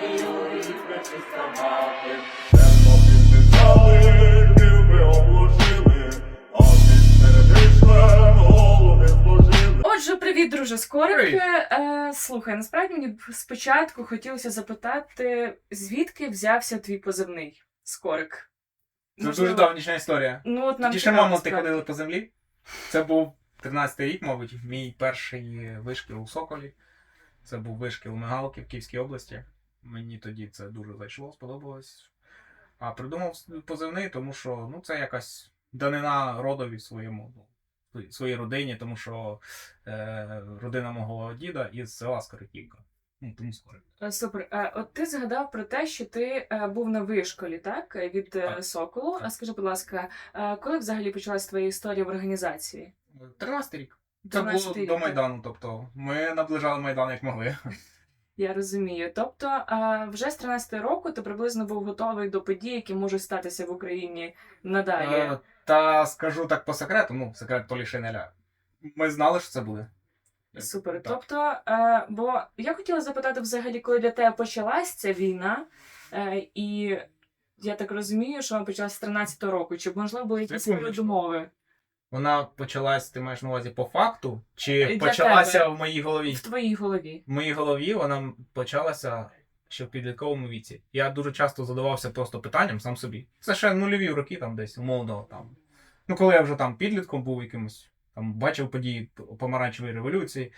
Пречиста мати, Тернопіль не взяли, обложили, а під перевишлем голови зложили. Отже, привіт, друже Скорик. Е, слухай, насправді мені спочатку хотілося запитати, звідки взявся твій позивний Скорик? Це дуже давнішня історія. Ну, от нам Ті ще мамонти справді. ходили по землі. Це був 13-й рік, мабуть, мій перший вишкіл у Соколі. Це був вишкіл Мигалки в Київській області. Мені тоді це дуже зайшло, сподобалось. А придумав позивний, тому що ну, це якась данина родові своєму, ну, своїй- родині, тому що е, родина мого діда із села Скориківка. Ну, тому скорик. Е, Супер. Е, От ти згадав про те, що ти е, був на вишколі, так? е, Від е, Так. Соколу. А скажи, будь ласка, е, коли взагалі почалась твоя історія в організації? 13-й рік. Це було до так. Майдану, тобто ми наближали Майдан як могли. Я розумію. Тобто, вже з 13 року ти приблизно був готовий до подій, які можуть статися в Україні надалі. Е, Та скажу так по секрету, ну, секрет Полішинеля. Ми знали, що це буде. Супер. Так. Тобто, е, бо я хотіла запитати взагалі, коли для тебе почалась ця війна, е, і я так розумію, що вона почалась з 13 року. Чи можливо були якісь передумови Вона почалась, ти маєш на увазі по факту, чи Для почалася тебе. в моїй голові? в твоїй голові? В моїй голові вона почалася ще в підлітковому віці. Я дуже часто задавався просто питанням сам собі. Це ще нульові роки там десь, умовно там. Ну, коли я вже там підлітком був якимось, там бачив події помаранчевої революції.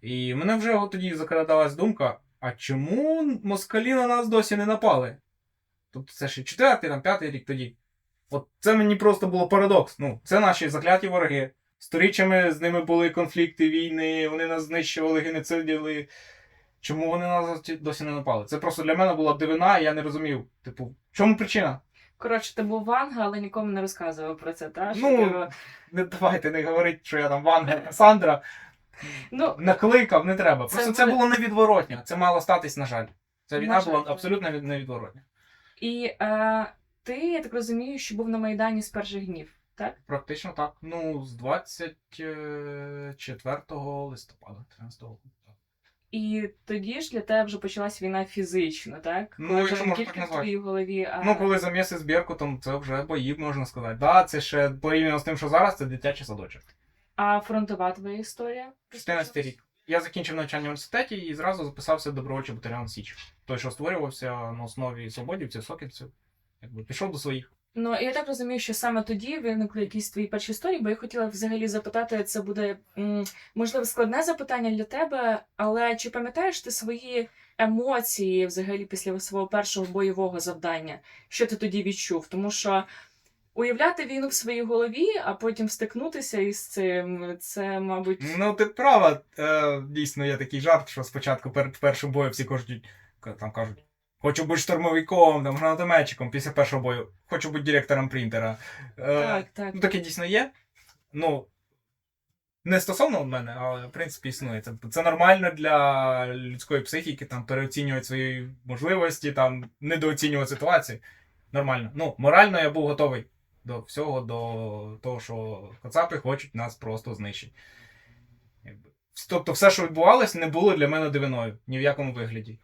І мене вже от тоді закрадалась думка: а чому москалі на нас досі не напали? Тобто це ще четвертий, там, п'ятий рік тоді. От це мені просто було парадокс. Ну, це наші закляті вороги. Сторіччями з ними були конфлікти, війни, вони нас знищували, геноцидили. Чому вони нас досі не напали? Це просто для мене була дивина, і я не розумів. Типу, в чому причина? Коротше, ти був Ванга, але нікому не розказував про це, так? Ну, Не давайте не говоріть, що я там Ванга Касандра. ну, Накликав, не треба. Це Просто це буде- було невідворотньо. Це мало статись, на жаль. Ця війна була абсолютно невідворотня. і е, ти, я так розумію, що був на Майдані з перших днів, так? Практично так. Ну, з 24 листопада, 13 року. І тоді ж для тебе вже почалась війна фізично, так? Ну, Коли якщо вже не можна тільки так в назвати. твоїй голові, а Ну, коли заміси з Беркутом, це вже бої, можна сказати. Да, це ще порівняно з тим, що зараз, це дитячий садочок. А фронтова твоя історія? 14 рік. Я закінчив навчання в університеті і зразу записався в добровольчий батальйон Січ. Той, що створювався на основі свободівців, соківців. Якби пішов до своїх. Ну я так розумію, що саме тоді виникли якісь твої перші історії, бо я хотіла взагалі запитати, це буде можливо складне запитання для тебе, але чи пам'ятаєш ти свої емоції взагалі після свого першого бойового завдання? Що ти тоді відчув? Тому що уявляти війну в своїй голові, а потім стикнутися із цим, це, мабуть, Ну, ти права. Е, дійсно, є такий жарт, що спочатку перед першим бою всі кажуть, там кажуть. Хочу бути штурмовиком, там, гранатометчиком після першого бою. Хочу бути директором принтера. Е, так, так. Ну, таке дійсно є. Ну, не стосовно мене, але в принципі існує. Це, це нормально для людської психіки, там переоцінювати свої можливості, там недооцінювати ситуацію. Нормально. Ну, морально я був готовий до всього, до того, що кацапи хочуть нас просто знищити. Тобто, все, що відбувалось, не було для мене дивиною ні в якому вигляді.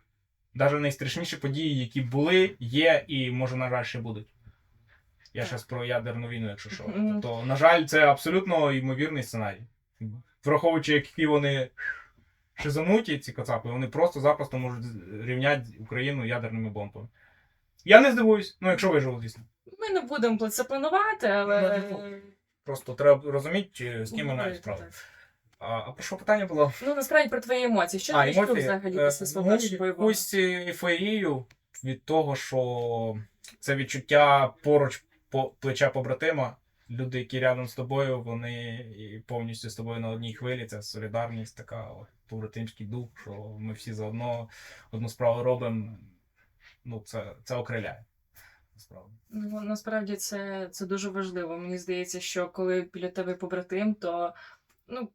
Навіть найстрашніші події, які були, є і, може, на жаль, ще будуть. Я зараз про ядерну війну, якщо що. Тобто, на жаль, це абсолютно ймовірний сценарій. Враховуючи, які вони шизануті, ці кацапи, вони просто-запросто можуть рівняти Україну ядерними бомбами. Я не здивуюсь, ну якщо виживу, звісно. Ми не будемо це планувати, але. Ну, Просто треба розуміти, з ким ми Говорити, справу. так. А, про що питання було? Ну, насправді про твої емоції. Що ти відчув взагалі Е, після свого ну, першого бойового? Якусь ейфорію від того, що це відчуття поруч по плеча побратима. Люди, які рядом з тобою, вони повністю з тобою на одній хвилі. Це солідарність, така побратимський дух, що ми всі заодно одну справу робимо. Ну, це, це окриляє. Насправді. Ну, насправді це, це дуже важливо. Мені здається, що коли біля тебе побратим, то ну.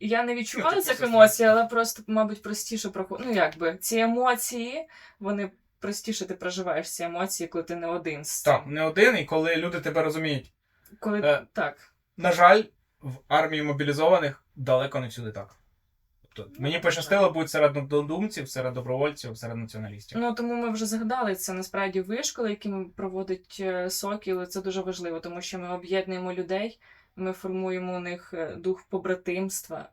Я не відчувала Ну, цих емоцій, але просто, мабуть, простіше проходить. Ну, якби ці емоції, вони простіше ти проживаєш ці емоції, коли ти не один з цим. Так, не один, і коли люди тебе розуміють. Коли Е, так. На жаль, в армії мобілізованих далеко не всюди так. Тобто, мені пощастило бути серед однодумців, серед добровольців, серед націоналістів. Ну тому ми вже згадали це насправді вишколи, якими проводить е, Сокіл. Це дуже важливо, тому що ми об'єднуємо людей, ми формуємо у них е, дух побратимства.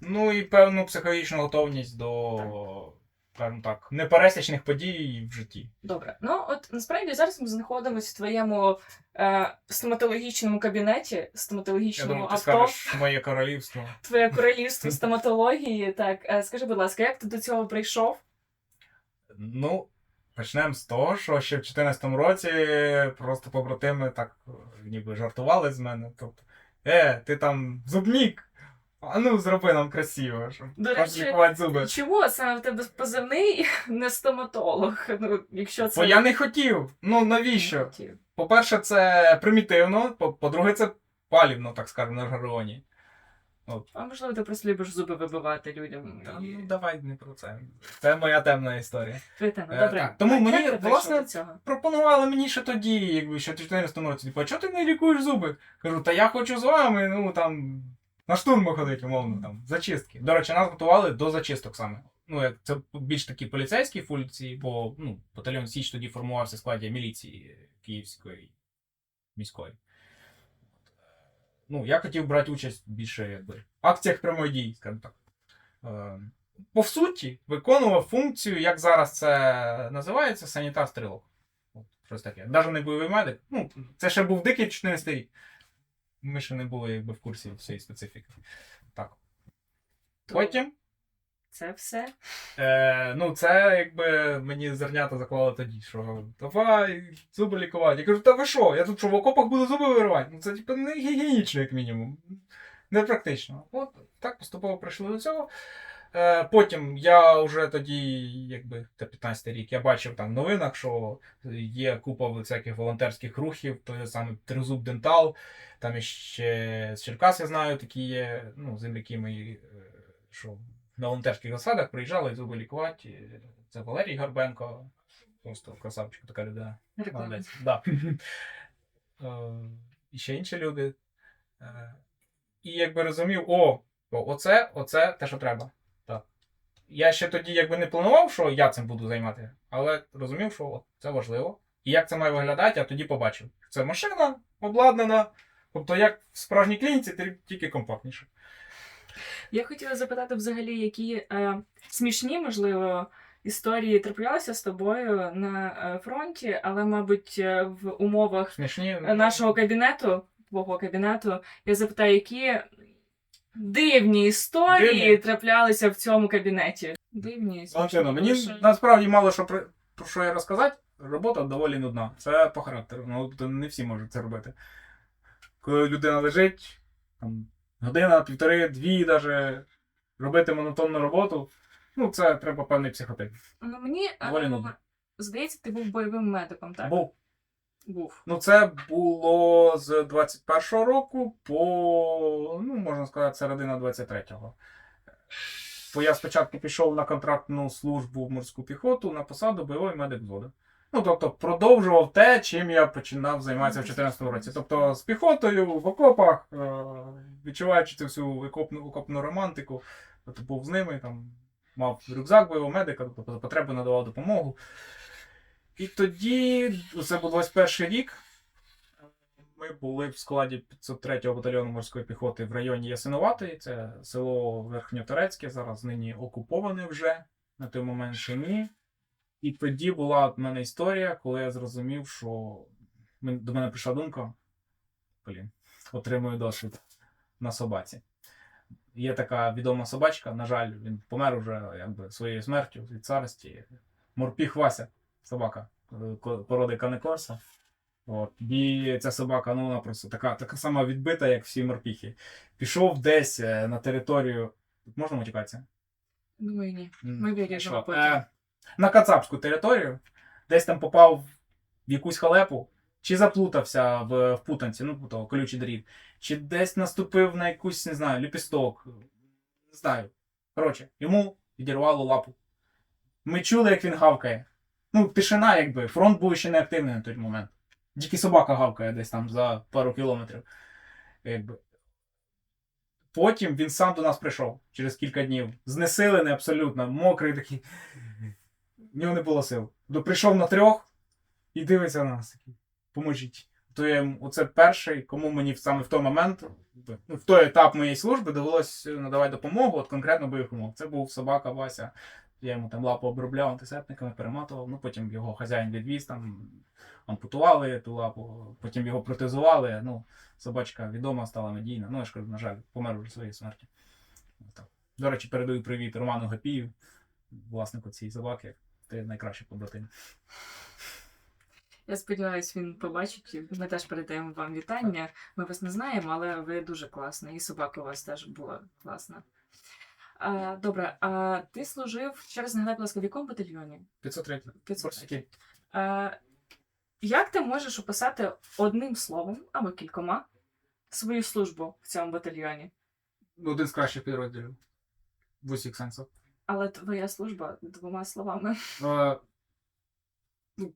Ну і певну психологічну готовність до, скажімо так, непересічних подій в житті. Добре, ну от насправді зараз ми знаходимося в твоєму е, стоматологічному кабінеті, Я стоматологічному думаю, ти авто, скажеш моє королівство. твоє королівство стоматології. Так, е, скажи, будь ласка, як ти до цього прийшов? Ну, почнемо з того, що ще в 2014 році просто побратими так е, ніби жартували з мене. Тобто, е, ти там зубнік, а ну зроби нам красиво, щоб До речі, зуби. Чому саме в тебе позивний не стоматолог? Ну, якщо це Бо я не хотів. Ну навіщо? По-перше, це примітивно, по- по-друге, це палівно, так скажемо, на жаргоні. А можливо, ти просто любиш зуби вибивати людям. Та, і- ну давай не про це. Це моя темна історія. Твоя тема, Е, добре. так, тому А мені, ти прийшов власне, до цього? Пропонували мені ще тоді, якби ще в 2014 році. Типу, а чого ти не лікуєш зуби? Кажу, та я хочу з вами, ну там на штурми ходити, умовно, там, зачистки. До речі, нас готували до зачисток саме. Ну, як це більш такі поліцейські функції, бо ну, батальйон Січ тоді формувався в складі міліції Київської міської. Ну, я хотів брати участь більше якби, в акціях прямої дії, скажімо так. Е, по суті, виконував функцію, як зараз це називається, санітар-стрілок. От, Щось таке. Навіть не бойовий медик. Ну, це ще був дикий 14 рік. Ми ще не були якби, в курсі всієї специфіки. Так. Потім. Це все. Е, ну, це якби мені зернята заклали тоді, що давай зуби лікувати. Я кажу, та ви що? Я тут що в окопах буду зуби виривати? Ну це типу не гігієнічно, як мінімум. Не практично. От так поступово прийшли до цього. Е, потім я вже тоді, якби це 15 рік, я бачив там в новинах, що є купа всяких волонтерських рухів, той самий Тризуб Дентал, там ще з Черкас, я знаю, такі є, ну, земляки мої, е, що на волонтерських засадах приїжджали зуби лікувати. Це Валерій Горбенко, просто красавчик, така людина. Молодець. Да. Е, І ще інші люди. Е, І якби розумів, о, о, оце, оце те, що треба. Так. Я ще тоді якби не планував, що я цим буду займати, але розумів, що от, це важливо. І як це має виглядати, я тоді побачив. Це машина обладнана. Тобто, як в справжній клініці, тільки компактніше. Я хотіла запитати взагалі, які е, смішні, можливо, історії траплялися з тобою на е, фронті, але, мабуть, е, в умовах Смішні. нашого кабінету, твого кабінету, я запитаю, які дивні історії Дивні? траплялися в цьому кабінеті. Дивні, смішні. Валентино, мені насправді мало що про, про що я розказати. Робота доволі нудна. Це по характеру. Ну, тобто не всі можуть це робити. Коли людина лежить, там, година, півтори, дві, навіть робити монотонну роботу, ну це треба певний психотип. Ну, мені е, Доволі нудно. здається, ти був бойовим медиком, так? Був. Був. Ну, це було з 21-го року по, ну, можна сказати, середина 23-го. Бо я спочатку пішов на контрактну службу в морську піхоту на посаду бойовий медик взводу. Ну, тобто, продовжував те, чим я починав займатися в 2014 році. Тобто, з піхотою в окопах, е, відчуваючи цю всю окопну, окопну романтику, тобто був з ними, там, мав рюкзак бойового медика, тобто за потреби надавав допомогу. І тоді, це був 21 рік. Ми були в складі 503-го батальйону морської піхоти в районі Ясиноватої. Це село Верхньоторецьке, зараз нині окуповане вже, на той момент ще ні. І тоді була в мене історія, коли я зрозумів, що до мене прийшла думка: блін, отримую досвід на собаці. Є така відома собачка, на жаль, він помер уже якби, своєю смертю від старості. Морпіх Вася собака е, породи Канекорса. От. І ця собака, ну вона просто така, така сама відбита, як всі морпіхи. Пішов десь е, на територію. Можна матюкатися? Думаю, ні. Ми потім. На Кацапську територію, десь там попав в якусь халепу, чи заплутався в, в путанці, ну, то, колючий дріт, чи десь наступив на якусь, не знаю, ліпісток. Не знаю. Коротше, йому відірвало лапу. Ми чули, як він гавкає. Ну, тишина, якби. Фронт був ще не активний на той момент. Тільки собака гавкає десь там за пару кілометрів. Якби. потім він сам до нас прийшов через кілька днів. Знесилений абсолютно, мокрий такий. В нього не було сил. То прийшов на трьох і дивиться на нас. Поможіть. То я оце перший, кому мені саме в той момент, ну, в той етап моєї служби довелось надавати допомогу, от конкретно бойових умов. Це був собака Вася. Я йому там лапу обробляв антисептиками, перематував. Ну потім його хазяїн відвіз, там ампутували ту лапу, потім його протезували. Ну, собачка відома стала медійна. Ну, я ж кажу, на жаль, помер вже своєї смерті. До речі, передаю привіт Роману Гапію, власнику цієї собаки. Ти найкращий побратим. Я сподіваюся, він побачить. Ми теж передаємо вам вітання. Ми вас не знаємо, але ви дуже класна. І собака у вас теж була класна. А, добре, а ти служив через нагадай, будь ласка, в якому батальйоні? 503. 503. А, як ти можеш описати одним словом або кількома свою службу в цьому батальйоні? Один з кращих підрозділів. В усіх сенсах. Але твоя служба двома словами. Е, ну,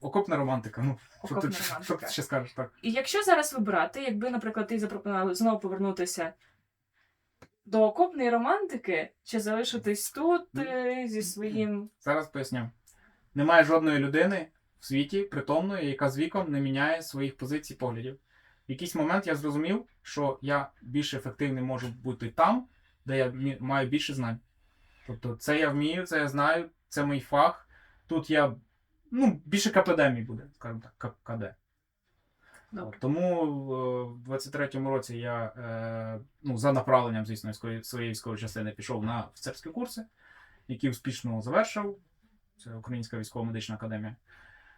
окопна романтика. Ну, що Окопна ти, що романтика. ти ще скажеш так? І якщо зараз вибирати, якби, наприклад, ти запропонував знову повернутися до окопної романтики, чи залишитись тут е, зі своїм. Зараз поясню. Немає жодної людини в світі притомної, яка з віком не міняє своїх позицій поглядів. В якийсь момент я зрозумів, що я більш ефективний можу бути там, де я мі- маю більше знань. Тобто, це я вмію, це я знаю, це мій фах. Тут я ну, більше КПД мій буде, скажімо так, К- КД. Добре. Тому е, в 23-му році я е, ну, за направленням, звісно, своєї військової частини пішов на офіцерські курси, які успішно завершив. Це Українська військово-медична академія.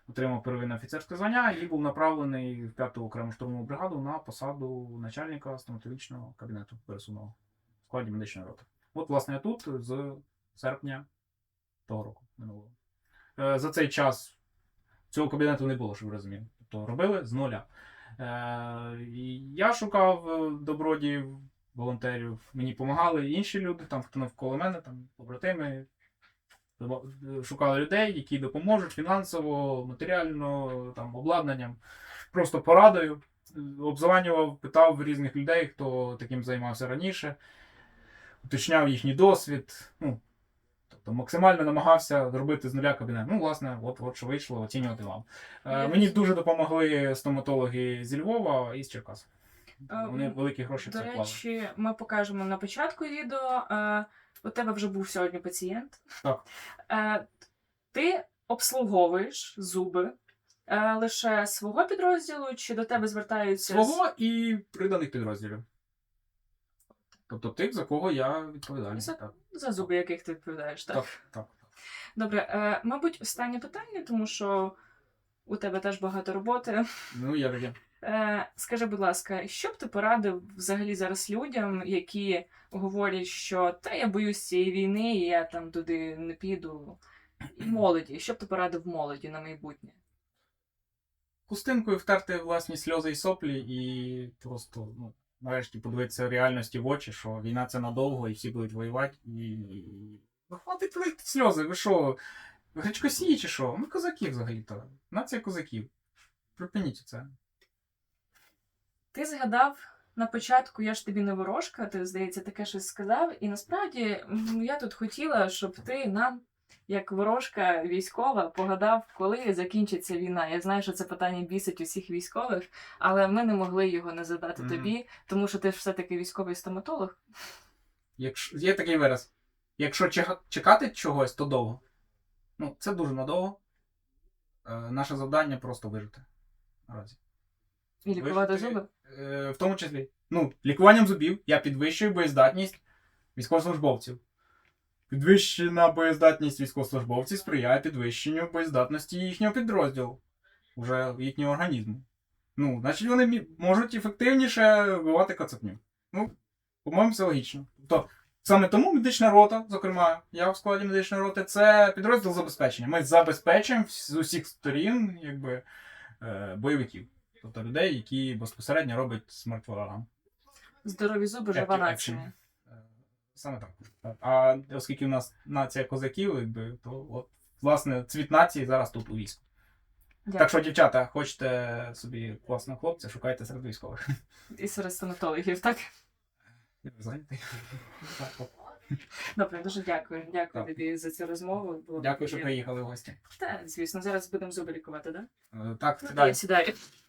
Отримав первинне офіцерське звання і був направлений в 5-ту окрему штурмову бригаду на посаду начальника стоматологічного кабінету пересувного в складі медичної роти. От, власне, я тут з серпня того року минулого. Е, За цей час цього кабінету не було, щоб ви розуміли. Тобто робили з нуля. Е, я шукав е, добродіїв, волонтерів, мені допомагали інші люди, там хто навколо мене, там побратими. Шукали людей, які допоможуть фінансово, матеріально, там, обладнанням, просто порадою. Обзванював, питав різних людей, хто таким займався раніше, уточняв їхній досвід. Ну, тобто максимально намагався зробити з нуля кабінет. Ну, власне, от, от що вийшло, оцінювати вам. Е, мені дуже допомогли стоматологи зі Львова і з Черкас. Е, Вони великі гроші До вклали. речі, ми покажемо на початку відео. Е, у тебе вже був сьогодні пацієнт. Так. Е, ти обслуговуєш зуби е, лише свого підрозділу, чи до тебе звертаються з- Свого і приданих підрозділів. Тобто тих, за кого я відповідальний. За- Так, за зуби, яких ти відповідаєш? Так. так, так. Добре, е, мабуть, останнє питання, тому що у тебе теж багато роботи. Ну, я таке. Е, скажи, будь ласка, що б ти порадив взагалі зараз людям, які говорять, що та я боюсь цієї війни, і я там туди не піду. І молоді, що б ти порадив молоді на майбутнє? Хустинкою втерти власні сльози і соплі і просто, ну, нарешті подивитися реальності в очі, що війна це надовго і всі будуть воювати. І. Ну, хватить лити сльози, ви що? Гречкосії чи що? Ми козаки взагалі-то. Нація козаків. Припиніть це. Ти згадав на початку, я ж тобі не ворожка, ти, здається, таке щось сказав. І насправді я тут хотіла, щоб ти нам, як ворожка військова, погадав, коли закінчиться війна. Я знаю, що це питання бісить усіх військових, але ми не могли його не задати Мгм. тобі, тому що ти ж все-таки військовий стоматолог. Якщо є такий вираз. Якщо чека- чекати чогось, то довго. Ну, це дуже надовго. Е, наше завдання просто вижити. Наразі. І лікувати Вижити, зуби. Е, в тому числі. Ну, лікуванням зубів я підвищую боєздатність військовослужбовців. Підвищена боєздатність військовослужбовців сприяє підвищенню боєздатності їхнього підрозділу, уже їхнього організму. Ну, значить, вони можуть ефективніше вбивати кацапню. Ну, по-моєму, це логічно. Тобто, саме тому медична рота, зокрема, я в складі медичної роти, це підрозділ забезпечення. Ми забезпечуємо з усіх сторін, якби, е, бойовиків. Тобто людей, які безпосередньо роблять смерть ворогам. Здорові зуби, жива. Е, Саме так. Так. А оскільки у нас нація козаків, якби, то от, власне, цвіт нації зараз тут у війську. Дякую. Так що, дівчата, хочете собі класного хлопця, шукайте серед військових. І серед стоматологів, так? Зайнятий. Добре, дуже дякую. Дякую Так. тобі за цю розмову. Було Дякую, що приїхали в гості. Та, звісно, зараз будемо зуби лікувати, так? Е, Так, Да? сідай. Сідай.